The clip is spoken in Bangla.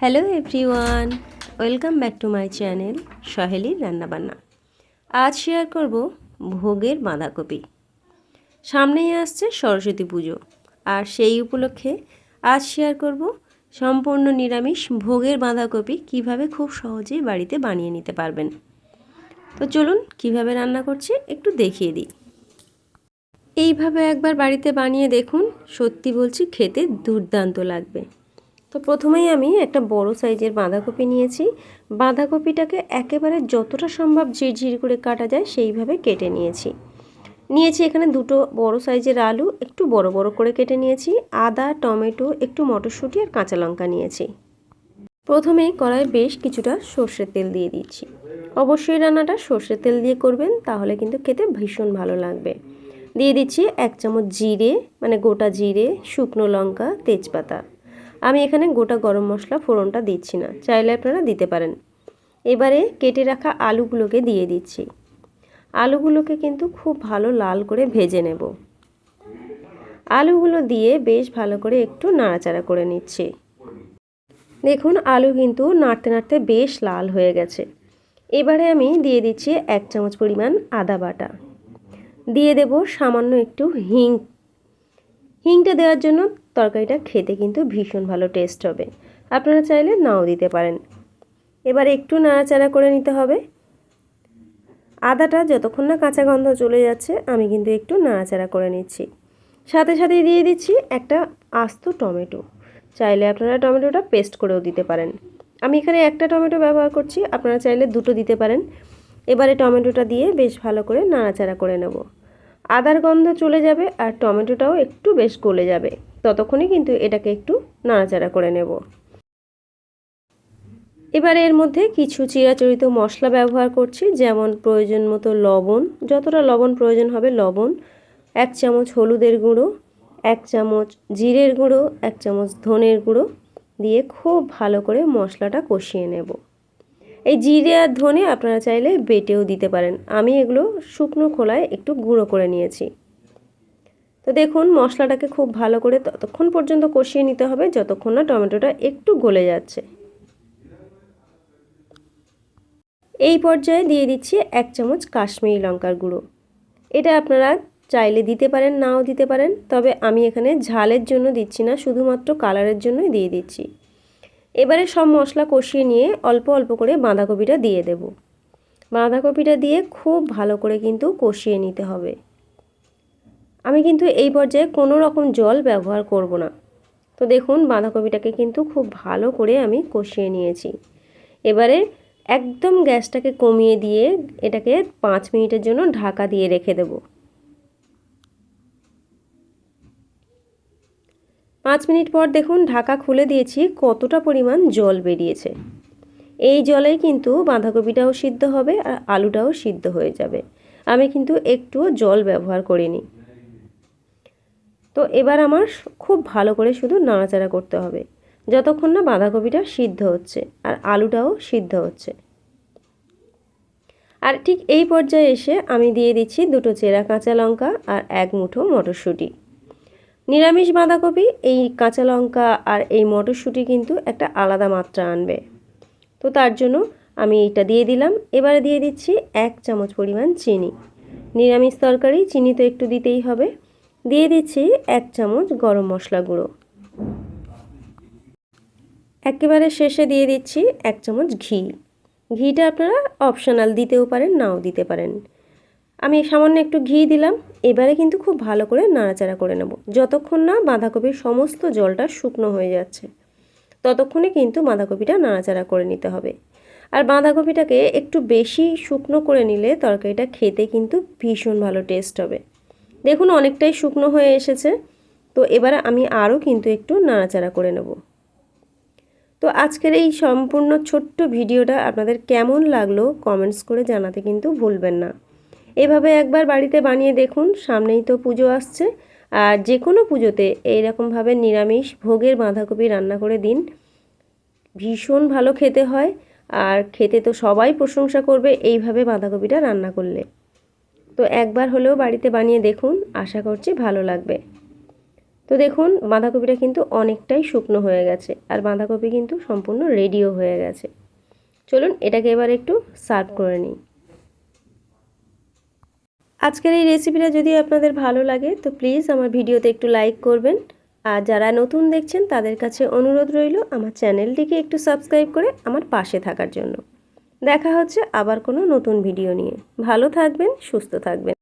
Hello everyone welcome back to my channel সহেলির রান্নাবান্না আজ শেয়ার করব ভোগের বাঁধাকপি। সামনেই আসছে সরস্বতী পুজো, আর সেই উপলক্ষে আজ শেয়ার করব সম্পূর্ণ নিরামিষ ভোগের বাঁধাকপি কীভাবে খুব সহজেই বাড়িতে বানিয়ে নিতে পারবেন। তো চলুন কীভাবে রান্না করছি একটু দেখিয়ে দিই। এইভাবে একবার বাড়িতে বানিয়ে দেখুন, সত্যি বলছি খেতে দুর্দান্ত লাগবে। তো প্রথমেই আমি একটা বড় সাইজের বাঁধাকপি নিয়েছি। বাঁধাকপিটাকে একেবারে যতটা সম্ভব ঝিরঝির করে কাটা যায় সেইভাবে কেটে নিয়েছি। নিয়েছি এখানে দুটো বড় সাইজের আলু, একটু বড় বড় করে কেটে নিয়েছি, আদা, টমেটো, একটু মটরশুঁটি আর কাঁচা লঙ্কা নিয়েছি। প্রথমেই কড়াই বেশ কিছুটা সর্ষের তেল দিয়ে দিচ্ছি। অবশ্যই রান্নাটা সর্ষের তেল দিয়ে করবেন, তাহলে কিন্তু খেতে ভীষণ ভালো লাগবে। দিয়ে দিচ্ছি এক চামচ জিরে মানে গোটা জিরে, শুকনো লঙ্কা, তেজপাতা। আমি এখানে গোটা গরম মশলা ফোড়নটা দিচ্ছি না, চাইলে আপনারা দিতে পারেন। এবারে কেটে রাখা আলুগুলোকে দিয়ে দিচ্ছি। আলুগুলোকে কিন্তু খুব ভালো লাল করে ভেজে নেব। আলুগুলো দিয়ে বেশ ভালো করে একটু নাড়াচাড়া করে নিচ্ছি। দেখুন, আলু কিন্তু নাড়তে নাড়তে বেশ লাল হয়ে গেছে। এবারে আমি দিয়ে দিচ্ছি এক চামচ পরিমাণ আদা বাটা। দিয়ে দেব সামান্য একটু হিং। হিংটা দেওয়ার জন্য তরকারিটা খেতে কিন্তু ভীষণ ভালো টেস্ট হবে। আপনারা চাইলে নাও দিতে পারেন। এবার একটু নাড়াচাড়া করে নিতে হবে। আদাটা যতক্ষণ না কাঁচা গন্ধ চলে যাচ্ছে, আমি কিন্তু একটু নাড়াচাড়া করে নিচ্ছি। সাথে সাথে দিয়ে দিচ্ছি একটা আস্ত টমেটো। চাইলে আপনারা টমেটোটা পেস্ট করেও দিতে পারেন। আমি এখানে একটা টমেটো ব্যবহার করছি, আপনারা চাইলে দুটো দিতে পারেন। এবারে টমেটোটা দিয়ে বেশ ভালো করে নাড়াচাড়া করে নেব। আদার গন্ধ চলে যাবে আর টমেটোটাও একটু বেশ গলে যাবে। ততক্ষণে কিন্তু এটাকে একটু নাড়াচাড়া করে নেব। এবারে এর মধ্যে কিছু চিরাচরিত মশলা ব্যবহার করছি, যেমন প্রয়োজন মতো লবণ, যতটা লবণ প্রয়োজন হবে লবণ, এক চামচ হলুদের গুঁড়ো, এক চামচ জিরের গুঁড়ো, এক চামচ ধনের গুঁড়ো দিয়ে খুব ভালো করে মশলাটা কষিয়ে নেব। এই জিরে আর ধনে আপনারা চাইলে বেটেও দিতে পারেন। আমি এগুলো শুকনো খোলায় একটু গুঁড়ো করে নিয়েছি। তো দেখুন, মশলাটাকে খুব ভালো করে ততক্ষণ পর্যন্ত কষিয়ে নিতে হবে, যতক্ষণ না টমেটোটা একটু গলে যাচ্ছে। এই পর্যায়ে দিয়ে দিচ্ছি এক চামচ কাশ্মীরি লঙ্কার গুঁড়ো। এটা আপনারা চাইলে দিতে পারেন, নাও দিতে পারেন, তবে আমি এখানে ঝালের জন্য দিচ্ছি না, শুধুমাত্র কালারের জন্যই দিয়ে দিচ্ছি। এবারে সব মশলা কষিয়ে নিয়ে অল্প অল্প করে বাঁধাকপিটা দিয়ে দেব। বাঁধাকপিটা দিয়ে খুব ভালো করে কিন্তু কষিয়ে নিতে হবে। আমি কিন্তু এই পর্যায়ে কোনো রকম জল ব্যবহার করব না। তো দেখুন, বাঁধাকপিটাকে কিন্তু খুব ভালো করে আমি কষিয়ে নিয়েছি। এবারে একদম গ্যাসটাকে কমিয়ে দিয়ে এটাকে পাঁচ মিনিটের জন্য ঢাকা দিয়ে রেখে দেব। পাঁচ মিনিট পর দেখুন, ঢাকা খুলে দিয়েছি, কতটা পরিমাণ জল বেরিয়েছে। এই জলেই কিন্তু বাঁধাকপিটাও সিদ্ধ হবে আর আলুটাও সিদ্ধ হয়ে যাবে। আমি কিন্তু একটুও জল ব্যবহার করিনি। তো এবার আমার খুব ভালো করে শুধু নাড়াচাড়া করতে হবে। যতক্ষণ না বাঁধাকপিটা সিদ্ধ হচ্ছে আর আলুটাও সিদ্ধ হচ্ছে। আর ঠিক এই পর্যায়ে এসে আমি দিয়ে দিচ্ছি দুটো চেরা কাঁচা লঙ্কা আর এক মুঠো মটরশুঁটি। নিরামিষ বাঁধাকপি, এই কাঁচা লঙ্কা আর এই মটরশুঁটি কিন্তু একটা আলাদা মাত্রা আনবে। তো তার জন্য আমি এইটা দিয়ে দিলাম। এবারে দিয়ে দিচ্ছি এক চামচ পরিমাণ চিনি। নিরামিষ তরকারি, চিনি তো একটু দিতেই হবে। দিয়ে দিচ্ছি এক চামচ গরম মশলা গুঁড়ো। একেবারে শেষে দিয়ে দিচ্ছি এক চামচ ঘি। ঘিটা আপনারা অপশনাল দিতেও পারেন, নাও দিতে পারেন। আমি সামান্য একটু ঘি দিলাম, এবারে কিন্তু খুব ভালো করে নাড়াচাড়া করে নেব। যতক্ষণ না বাঁধাকপির সমস্ত জলটা শুকনো হয়ে যাচ্ছে, ততক্ষণে কিন্তু বাঁধাকপিটা নাড়াচাড়া করে নিতে হবে। আর বাঁধাকপিটাকে একটু বেশি শুকনো করে নিলে তরকারিটা খেতে কিন্তু ভীষণ ভালো টেস্ট হবে। দেখুন অনেকটাই শুকনো হয়ে এসেছে। তো এবার আমি আরও কিন্তু একটু নাড়াচাড়া করে নেব। তো আজকের এই সম্পূর্ণ ছোট্ট ভিডিওটা আপনাদের কেমন লাগল কমেন্টস করে জানাতে কিন্তু ভুলবেন না। এভাবে একবার বাড়িতে বানিয়ে দেখুন, সামনেই তো পুজো আসছে। আর যে কোনো পুজোতে এইরকমভাবে নিরামিষ ভোগের বাঁধাকপি রান্না করে দিন। ভীষণ ভালো খেতে হয়। আর খেতে তো সবাই প্রশংসা করবে এইভাবে বাঁধাকপিটা রান্না করলে। তো একবার হলেও বাড়িতে বানিয়ে দেখুন, আশা করছি ভালো লাগবে। তো দেখুন, বাঁধাকপিটা কিন্তু অনেকটাই শুকনো হয়ে গেছে আর বাঁধাকপি কিন্তু সম্পূর্ণ রেডিও হয়ে গেছে। চলুন এটাকে এবার একটু সার্ভ করে নিই। আজকের এই রেসিপিটা যদি আপনাদের ভালো লাগে, তো প্লিজ আমার ভিডিওতে একটু লাইক করবেন। আর যারা নতুন দেখছেন, তাদের কাছে অনুরোধ রইল আমার চ্যানেলটিকে একটু সাবস্ক্রাইব করে আমার পাশে থাকার জন্য। দেখা হচ্ছে আবার কোনো নতুন ভিডিও নিয়ে। ভালো থাকবেন সুস্থ থাকবেন।